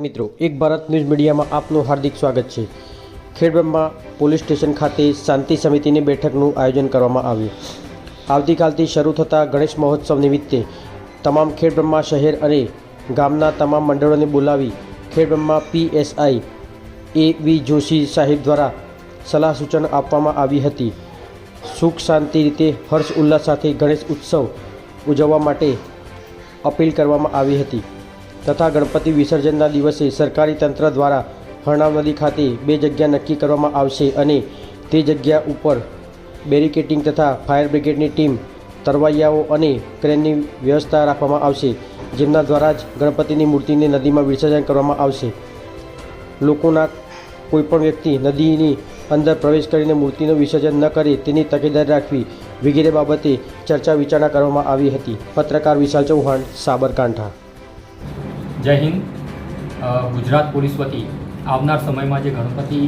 મિત્રો, એક ભારત ન્યૂઝ મીડિયામાં આપનું હાર્દિક સ્વાગત છે. ખેડબ્રહ્મા પોલીસ સ્ટેશન ખાતે શાંતિ સમિતિની બેઠકનું આયોજન કરવામાં આવ્યું. આવતીકાલથી શરૂ થતા ગણેશ મહોત્સવ નિમિત્તે તમામ ખેડબ્રહ્મા શહેર અને ગામના તમામ મંડળોને બોલાવી Khedbrahma PSI A V Joshi સાહેબ દ્વારા સલાહ સૂચન આપવામાં આવી હતી. સુખ શાંતિ રીતે હર્ષ ઉલ્લાસ સાથે ગણેશ ઉત્સવ ઉજવવા માટે અપીલ કરવામાં આવી હતી. તથા ગણપતિ વિસર્જનના દિવસે સરકારી તંત્ર દ્વારા હરણાવ નદી ખાતે બે જગ્યા નક્કી કરવામાં આવશે અને તે જગ્યા ઉપર બેરિકેટિંગ તથા ફાયર બ્રિગેડની ટીમ તરવૈયાઓ અને ક્રેનની વ્યવસ્થા રાખવામાં આવશે, જેમના દ્વારા જ ગણપતિની મૂર્તિને નદીમાં વિસર્જન કરવામાં આવશે. લોકોના કોઈપણ વ્યક્તિ નદીની અંદર પ્રવેશ કરીને મૂર્તિનું વિસર્જન ન કરે તેની તકેદારી રાખવી વગેરે બાબતે ચર્ચા વિચારણા કરવામાં આવી હતી. પત્રકાર વિશાલ ચૌહાણ, સાબરકાંઠા. જય હિન્દ. ગુજરાત પોલીસ વતી આવનાર સમયમાં જે ગણપતિ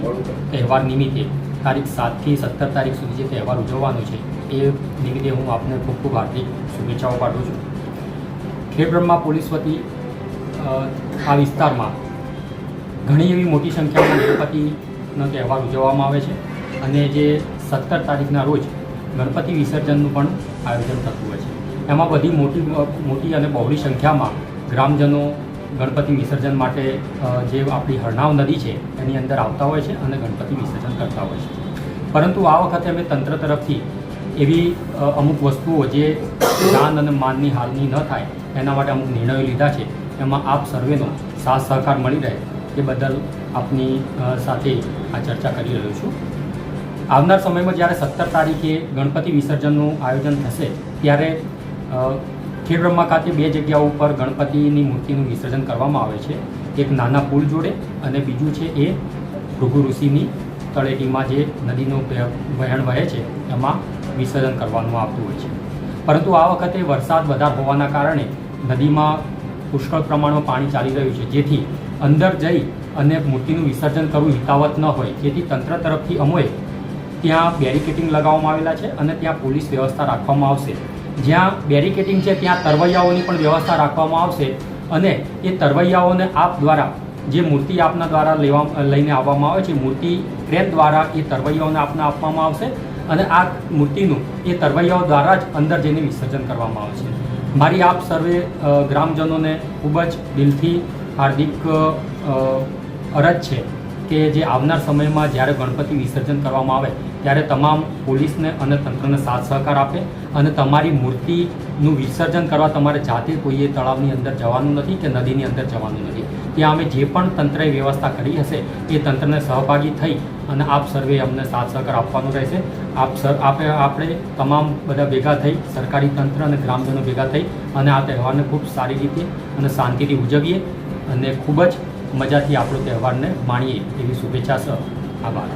તહેવાર નિમિત્તે તારીખ સાતથી સત્તર તારીખ સુધી જે તહેવાર ઉજવવાનો છે, એ નિમિત્તે હું આપને ખૂબ ખૂબ હાર્દિક શુભેચ્છાઓ પાઠવું છું. ખેડબ્રહ્મા પોલીસ વતી આ વિસ્તારમાં ઘણી એવી મોટી સંખ્યામાં ગણપતિનો તહેવાર ઉજવવામાં આવે છે અને જે સત્તર તારીખના રોજ ગણપતિ વિસર્જનનું પણ આયોજન થતું હોય છે. એમાં બધી મોટી મોટી અને બહોળી સંખ્યામાં ગ્રામજનો ગણપતિ વિસર્જન માટે જે આપણી હરણાવ નદી છે, એની અંદર આવતા હોય છે અને ગણપતિ વિસર્જન કરતા હોય છે. પરંતુ આ વખતે અમે તંત્ર તરફથી એવી અમુક વસ્તુઓ જે દાન અને માનની હાલની ન થાય, એના માટે અમુક નિર્ણયો લીધા છે, એમાં આપ સર્વેનો સાથ સહકાર મળી રહે, એ બદલ આપની સાથે આ ચર્ચા કરી રહ્યો છું. આવનાર સમયમાં જ્યારે સત્તર તારીખે ગણપતિ વિસર્જનનું આયોજન થશે, ત્યારે ખેડબ્રહ્મા ખાતે બે જગ્યાઓ ઉપર ગણપતિની મૂર્તિનું વિસર્જન કરવામાં આવે છે. એક નાના પુલ જોડે અને બીજું છે એ ભૃગુ ઋષિની તળેટીમાં જે નદીનું વહે- વહેણ વહે છે, એમાં વિસર્જન કરવાનું આવતું હોય છે. પરંતુ આ વખતે વરસાદ વધારે હોવાના કારણે નદીમાં પુષ્કળ પ્રમાણમાં પાણી ચાલી રહ્યું છે. જેથી અંદર જઈ અને મૂર્તિનું વિસર્જન કરવું હિતાવત ન હોય. જેથી તંત્ર તરફથી અમોએ ત્યાં બેરિકેટિંગ લગાવવામાં આવેલા છે અને ત્યાં પોલીસ વ્યવસ્થા રાખવામાં આવશે. જ્યાં બેરિકેટિંગ છે, ત્યાં તરવૈયાઓની પણ વ્યવસ્થા રાખવામાં આવશે અને એ તરવૈયાઓને આપ દ્વારા, જે મૂર્તિ આપના દ્વારા લેવા, લઈને આવવામાં આવે છે, મૂર્તિ ક્રેન દ્વારા એ તરવૈયાઓને આપને આપવામાં આવશે અને આ મૂર્તિનું એ તરવૈયાઓ દ્વારા જ અંદર જઈને વિસર્જન કરવામાં આવશે. મારી આપ સર્વે ગ્રામજનોને ખૂબ જ દિલથી હાર્દિક અરજ છે. કે જે આવનાર સમયમાં જ્યારે ગણપતિ વિસર્જન કરવામાં આવે, ત્યારે તમામ પોલીસને અને તંત્રને સાથ સહકાર આપે અને તમારી મૂર્તિનું વિસર્જન કરવા તમારે જાતે કોઈએ તળાવની અંદર જવાનું નથી કે નદીની અંદર જવાનું નથી. ત્યાં અમે જે પણ તંત્રએ વ્યવસ્થા કરી હશે, એ તંત્રને સહભાગી થઈ અને આપ સર્વે અમને સાથ સહકાર આપવાનું રહેશે. આપ સર, આપે, આપણે તમામ બધા ભેગા થઈ, સરકારી તંત્ર અને ગ્રામજનો ભેગા થઈ અને આ તહેવારને ખૂબ સારી રીતે અને શાંતિથી ઉજવીએ અને ખૂબ જ મજાથી આપણો તહેવારને માણીએ. એવી શુભેચ્છા સહ આભાર.